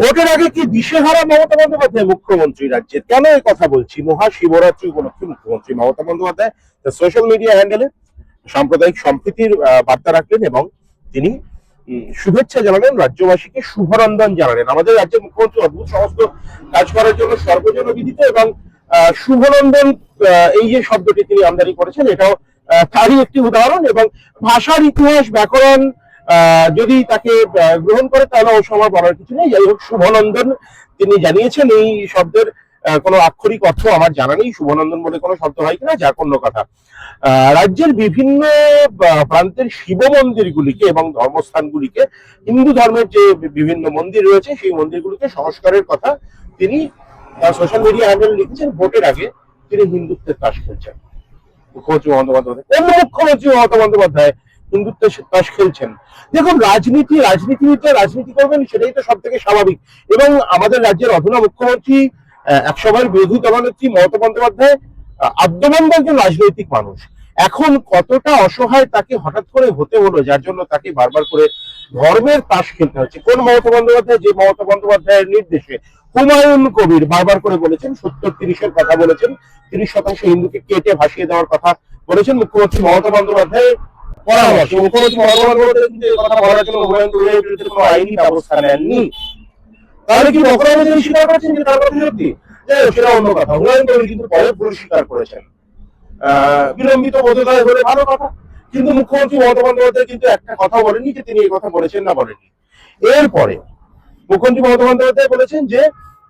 ভোটের আগে কি দিশেহারা মমতা বন্দ্যোপাধ্যায় মুখ্যমন্ত্রী রাজ্যের কেন এই কথা বলছি? মহাশিবরাত্রি উপলক্ষে মুখ্যমন্ত্রী মমতা বন্দ্যোপাধ্যায় সোশ্যাল মিডিয়া হ্যান্ডেলে সাম্প্রদায়িক সম্প্রীতির বার্তা রাখলেন এবং তিনি শুভেচ্ছা জানালেন রাজ্যবাসীকে শুভরন্ধন জানালেন। আমাদের রাজ্যের মুখ্যমন্ত্রী অদ্ভুত সমস্ত কাজ করার জন্য সর্বজন বিদিত এবং শুভনন্দন এই যে শব্দটি তিনি আমদানি করেছেন, এটাও তারই একটি উদাহরণ এবং ভাষার ইতিহাস, ব্যাকরণ যদি তাকে গ্রহণ করে, তাহলে ও সময় বলার কিছু নেই। যাই হোক, শুভনন্দন তিনি জানিয়েছেন এই শব্দের কোনো আক্ষরিক অর্থ আমার জানা নেই। শুভনন্দন বলে কোনো শব্দ হয় কিনা, যাক, অন্য কথা। রাজ্যের বিভিন্ন প্রান্তের শিব মন্দিরগুলিকে এবং ধর্মস্থানগুলিকে, হিন্দু ধর্মের যে বিভিন্ন মন্দির রয়েছে, সেই মন্দিরগুলিকে সংস্কারের কথা তিনি সোশ্যাল মিডিয়া হ্যান্ডেল লিখেছেন। ভোটের আগে তিনি হিন্দুত্বের তাস খেলছেন। মুখ্যমন্ত্রী বন্দ্যোপাধ্যায়। মুখ্যমন্ত্রী মমতা বন্দ্যোপাধ্যায় হিন্দুত্বের তাস খেলছেন। দেখুন, রাজনীতি রাজনীতিবিদরা রাজনীতি করবেন, সেটাই তো সব থেকে স্বাভাবিক। এবং আমাদের রাজ্যের অধুনা মুখ্যমন্ত্রী একসময়ের বিরোধী দলনেত্রী মমতা বন্দ্যোপাধ্যায় আদ্যবন্ধ একজন রাজনৈতিক মানুষ। এখন কতটা অসহায় তাকে হঠাৎ করে হতে হলো, যার জন্য তাকে বারবার করে ধর্মের তাস খেলতে হচ্ছে? কোন মমতা বন্দ্যোপাধ্যায়? যে মমতা বন্দ্যোপাধ্যায়ের নির্দেশে হুমায়ুন কবির বারবার করে বলেছেন, সত্তর তিরিশের কথা বলেছেন, তিরিশ শতাংশ হিন্দুকে কেটে ভাসিয়ে দেওয়ার কথা বলেছেন মুখ্যমন্ত্রী মমতা বন্দ্যোপাধ্যায়। পরামর্শ মুখ্যমন্ত্রী মমতা বন্দ্যোপাধ্যায় কথা বলার জন্য হুমায়ুন কবিরের বিরুদ্ধে কোনো আইনি ব্যবস্থা নেননি। তাহলে কি বকরাবাদ তিনি স্বীকার করছেন যে তার কথা সত্যি? সেটা অন্য কথা। হুমায়ুন কবির কিন্তু পরে ভুল স্বীকার করেছেন। বিলম্বিত বোধোদয় হলে ভালো কথা। কিন্তু মুখ্যমন্ত্রী মমতা বন্দ্যোপাধ্যায় কিন্তু একটা কথা বলেননি যে তিনি এই কথা বলেছেন না বলেননি। এরপরে মুখ্যমন্ত্রী মমতা বন্দ্যোপাধ্যায় বলেছেন যে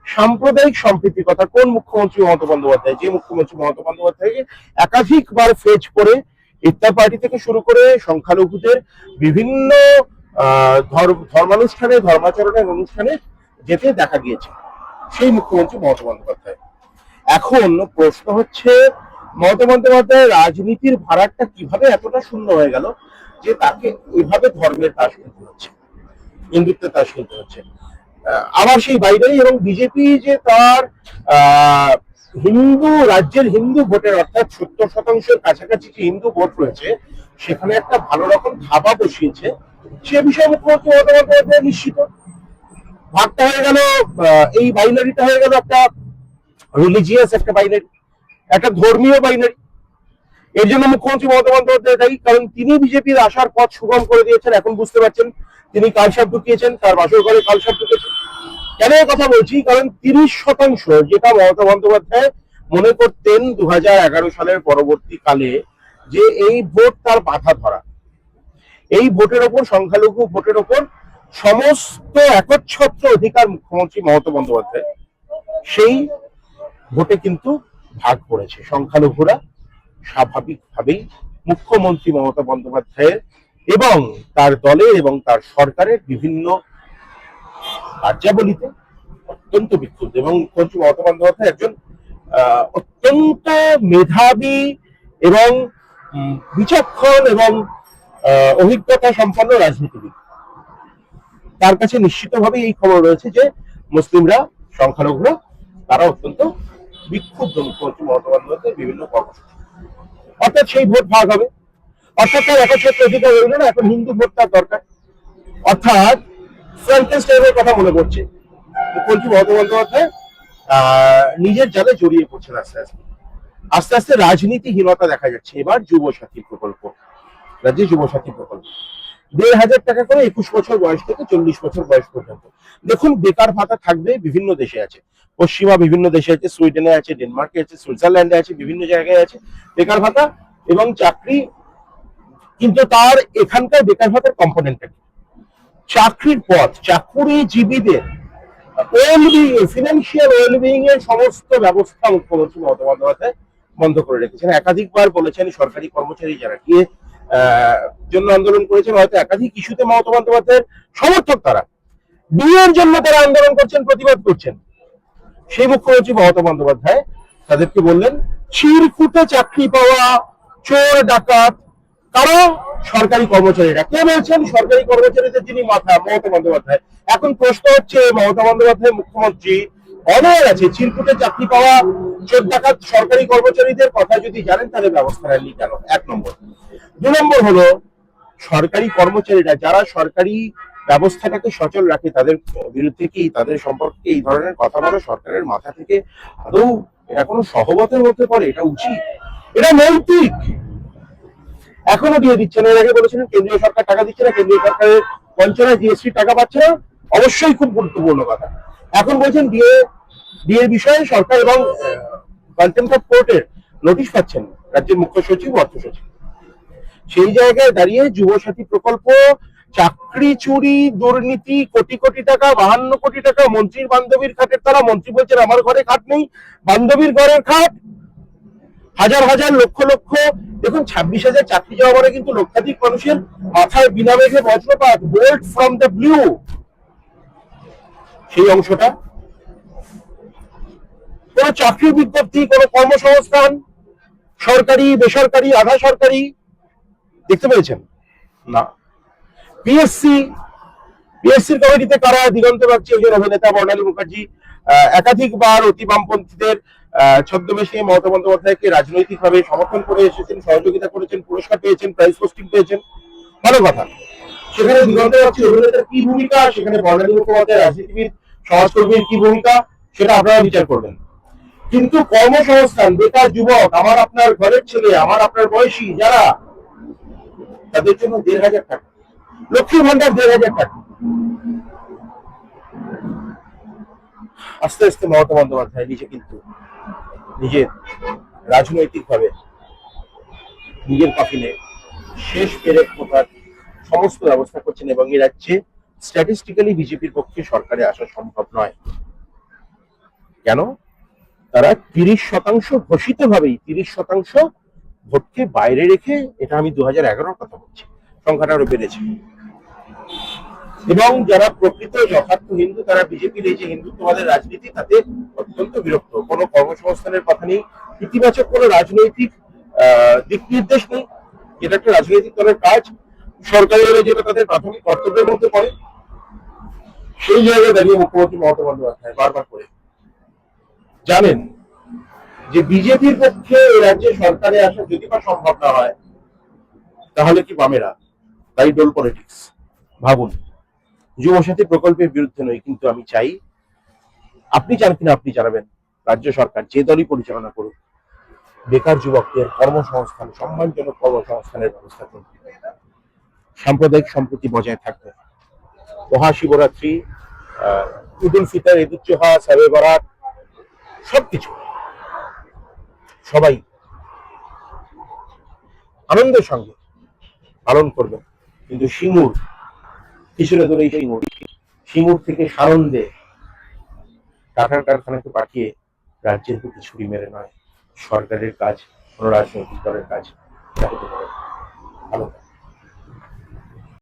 সাম্প্রদায়িক সম্প্রীতির কথা কোন মুখ্যমন্ত্রী মমতা বন্দ্যোপাধ্যায় যে মুখ্যমন্ত্রী মমতা বন্দ্যোপাধ্যায়কে একাধিকবার ফেজ করে ইফতার পার্টি থেকে শুরু করে সংখ্যালঘুদের বিভিন্ন ধর্মানুষ্ঠানে ধর্মাচরণের অনুষ্ঠানে যেতে দেখা গিয়েছে। সেই মুখ্যমন্ত্রী মমতা বন্দ্যোপাধ্যায়। এখন প্রশ্ন হচ্ছে মমতা বন্দ্যোপাধ্যায় রাজনীতির ভাড়াটা কীভাবে এতটা শূন্য হয়ে গেল যে তাকে ওইভাবে ধর্মের তাস খেলতে হচ্ছে হিন্দুত্বের তাস খেলতে হচ্ছে? আবার সেই বাইরেই এবং বিজেপি যে তার আহ, হিন্দু রাজ্যের হিন্দু ভোটের, অর্থাৎ সত্তর শতাংশের কাছাকাছি যে হিন্দু ভোট রয়েছে, সেখানে একটা ভালো রকম ধাবা বসিয়েছে। সে বিষয়ে মুখ্যমন্ত্রী নিশ্চিত। ভাগটা হয়ে গেল এই বাইনারিটা হয়ে গেল একটা রিলিজিয়াস একটা বাইনারি, একটা ধর্মীয় বাইনারি। এর জন্য মুখ্যমন্ত্রী মমতা বন্দ্যোপাধ্যায় দায়ী, কারণ তিনি বিজেপির আসার পথ সুগম করে দিয়েছেন। এখন বুঝতে পারছেন তিনি কালসাপ ঢুকিয়েছেন, তার বাসর ঘরে কালসাপ ঢুকেছেন কেন কথা বলছি? কারণ তিরিশ শতাংশ যেটা মমতা বন্দ্যোপাধ্যায় মনে করতেন দু হাজার এগারো সালের পরবর্তীকালে যে এই ভোট তার বাধা ধরা। এই ভোটের ওপর, সংখ্যালঘু ভোটের ওপর সমস্ত একচ্ছত্র অধিকার মুখ্যমন্ত্রী মমতা বন্দ্যোপাধ্যায়, সেই ভোটে কিন্তু ভাগ পড়েছে সংখ্যালঘুরা স্বাভাবিকভাবেই মুখ্যমন্ত্রী মমতা বন্দ্যোপাধ্যায়ের এবং তার দলের এবং তার সরকারের বিভিন্ন কার্যাবলীতে অত্যন্ত বিক্ষুব্ধ এবং মুখ্যমন্ত্রী মমতা বন্দ্যোপাধ্যায় একজন অত্যন্ত মেধাবী এবং বিচক্ষণ এবং অভিজ্ঞতা সম্পন্ন রাজনীতিবিদ। তার কাছে নিশ্চিতভাবে এই খবর রয়েছে যে মুসলিমরা সংখ্যালঘুরা, তারা অত্যন্ত বিক্ষুব্ধ মুখ্যমন্ত্রী মমতা বন্দ্যোপাধ্যায়ের বিভিন্ন কর্মসূচি। অর্থাৎ সেই ভোট ভাগ হবে। অর্থাৎ তার একচ্ছত্র অধিকার রইল না, এখন হিন্দু ভোট তার দরকার। অর্থাৎ ফ্রাঙ্কেনস্টাইনের কথা মনে পড়ছে। মুখ্যমন্ত্রী মমতা বন্দ্যোপাধ্যায় নিজের জালে জড়িয়ে পড়ছেন আস্তে আস্তে। আস্তে আস্তে রাজনীতিহীনতা দেখা যাচ্ছে। এবার যুব সাথী প্রকল্প। রাজ্যে যুব সাথী প্রকল্প। দেড় হাজার টাকা করে একুশ বছর বয়স থেকে চল্লিশ বছর বয়স পর্যন্ত। দেখুন, বেকার ভাতা থাকবে বিভিন্ন দেশে আছে। পশ্চিমা বিভিন্ন দেশে আছে, সুইডেনে আছে, ডেনমার্কে আছে, সুইজারল্যান্ডে আছে, বিভিন্ন জায়গায় আছে বেকার ভাতা এবং চাকরি। কিন্তু তার এখানকার বেকার ভাতার কম্পোনেন্টটা কি? চাকরির পথ চাকুরিজীবীদের ওয়েলবিং ফিনান্সিয়াল ওয়েলবিং এর সমস্ত ব্যবস্থা মুখ্যমন্ত্রী মমতা বন্দ্যোপাধ্যায় বন্ধ করে রেখেছেন। একাধিকবার বলেছেন, সরকারি কর্মচারী যারা গিয়ে জন্য আন্দোলন করেছেন, হয়তো একাধিক ইস্যুতে মমতা বন্দ্যোপাধ্যায়ের সমর্থক তারা। বিয়ের জন্য তারা আন্দোলন করছেন, প্রতিবাদ করছেন। সেই মুখ্যমন্ত্রী মমতা বন্দ্যোপাধ্যায় তাদেরকে বললেন, চিরকুটে চাকরি পাওয়া চোর, ডাকাত, কারও সরকারি কর্মচারীরা। কে বলছেন? সরকারি কর্মচারীদের যিনি মাথা, মমতা বন্দ্যোপাধ্যায়। এখন প্রশ্ন হচ্ছে, মমতা বন্দ্যোপাধ্যায় মুখ্যমন্ত্রী অনর আছে, চিরকুটে চাকরি পাওয়া চোর ডাকাত সরকারি কর্মচারীদের কথা যদি জানেন, তাহলে ব্যবস্থা নেননি কেন? এক নম্বর। দু নম্বর হলো, সরকারি কর্মচারীরা যারা সরকারি ব্যবস্থাটাকে সচল রাখে, তাদের বিরুদ্ধে কি তাদের সম্পর্কে এই ধরনের কথা বলা সরকারের মাথা থেকে আদৌ এটা কোনো সহবতের মধ্যে পড়ে? এটা উচিত। এটা নৈতিক। এখনও দিয়ে দিচ্ছে না। এর আগে বলেছিলেন কেন্দ্রীয় সরকার টাকা দিচ্ছে না, কেন্দ্রীয় সরকারের বঞ্চনা জিএসটি টাকা পাচ্ছে না। অবশ্যই খুব গুরুত্বপূর্ণ কথা। এখন বলছেন ডিএ ডিএর বিষয়ে সরকার এবং কন্টেম্প অফ কোর্টের নোটিশ পাচ্ছেন রাজ্যের মুখ্য সচিব অর্থ সচিব। সেই জায়গায় দাঁড়িয়ে যুবসাথী প্রকল্প, চাকরি চুরি, দুর্নীতি, কোটি কোটি টাকা, বাহান্ন কোটি টাকা, মন্ত্রীর বান্ধবীর খাটের তারা মন্ত্রী বলছেন, আমার ঘরে খাট নেই, বান্ধবীর ঘরের খাট হাজার হাজার লক্ষ লক্ষ, দেখুন, ছাব্বিশ হাজার চাকরি যাওয়া মানে কিন্তু লক্ষাধিক মানুষের মাথায় বিনা মেঘে বজ্রপাত বোল্ট ফ্রম দ্য ব্লু সেই অংশটা। কোন চাকরির বিজ্ঞপ্তি, কোন কর্মসংস্থান, সরকারি, বেসরকারি, আধা সরকারি, দেখতে পেয়েছেন? না। পিএসসি পিএসসির কমিটিতে কারা দিগন্ত বাগচি? একজন অভিনেতা বর্ণালী মুখার্জি একাধিকবার অতি বামপন্থীদের ছদ্মবেশে মমতা বন্দ্যোপাধ্যায়কে রাজনৈতিকভাবে সমর্থন করে এসেছেন, সহযোগিতা করেছেন, পুরস্কার পেয়েছেন প্রাইজ পোস্টিং পেয়েছেন। ভালো কথা। সেখানে দিগন্ত বাগচি অভিনেতার কি ভূমিকা, সেখানে বর্ণালী মুখোপাধ্যায়, রাজনীতিবিদ, সমাজকর্মীর কি ভূমিকা, সেটা আপনারা বিচার করবেন। কিন্তু কর্মসংস্থান, বেকার যুবক, আমার আপনার ঘরের ছেলে, আমার আপনার বয়সী, যারা, তাদের জন্য দেড় হাজার টাকা। লক্ষ্মী ভান্ডার দেড় হাজার টাকা। আস্তে আস্তে মমতা বন্দ্যোপাধ্যায় নিজে কিন্তু নিজের রাজনৈতিক ভাবে নিজের কফিনে শেষ পেরেক ফোটার সমস্ত ব্যবস্থা করছেন এবং এই রাজ্যে স্ট্যাটিস্টিক্যালি বিজেপির পক্ষে সরকারে আসা সম্ভব নয়। কেন? তারা তিরিশ শতাংশ ঘোষিত ভাবেই তিরিশ শতাংশ ভোটকে বাইরে রেখে, এটা আমি দু হাজার এগারোর কথা বলছি, সংখ্যাটা আরও বেড়েছে। এবং যারা প্রকৃত যথার্থ হিন্দু, তারা বিজেপির এই যে হিন্দুত্ববাদের রাজনীতি, তাতে অত্যন্ত বিরক্ত। কোনো কর্মসংস্থানের কথা নেই। ইতিবাচক কোনো রাজনৈতিক দিক নির্দেশ নেই। এটা একটা রাজনৈতিক দলের কাজ। সরকারি হলে যেটা তাদের প্রাথমিক কর্তব্যের মধ্যে পড়ে। সেই জায়গায় দাঁড়িয়ে মুখ্যমন্ত্রী মমতা বন্দ্যোপাধ্যায় বারবার করে। জানেন যে বিজেপির পক্ষে রাজ্যে সরকারে আসা যদি বা সম্ভব না হয়, তাহলে কি বামেরা? তাই ডোল পলিটিক্স ভাবুন। যুবসাথী প্রকল্পের বিরুদ্ধে নয় কিন্তু আমি চাই আপনি চান কিনা আপনি জানাবেন। রাজ্য সরকার যে দলই পরিচালনা করুক, বেকার যুবকদের কর্মসংস্থান, সম্মানজনক কর্মসংস্থানের ব্যবস্থা করুন সাম্প্রদায়িক সম্প্রীতি বজায় থাকবে। মহাশিবরাত্রি ঈদ উল ফিতর ঈদ উল জোহা সাবে বরাত, সবকিছু। সবাই আনন্দের সঙ্গে পালন করবেন। কিন্তু সিঙ্গুর কিশোরে দূরে সিঙ্গুর। সিঙ্গুর থেকে সানন্দে টাটার কারখানাকে পাঠিয়ে রাজ্যের প্রতি ছুরি মেরে নয়। সরকারের কাজ কোন রাজনৈতিক দলের কাজ, এটা ভালো।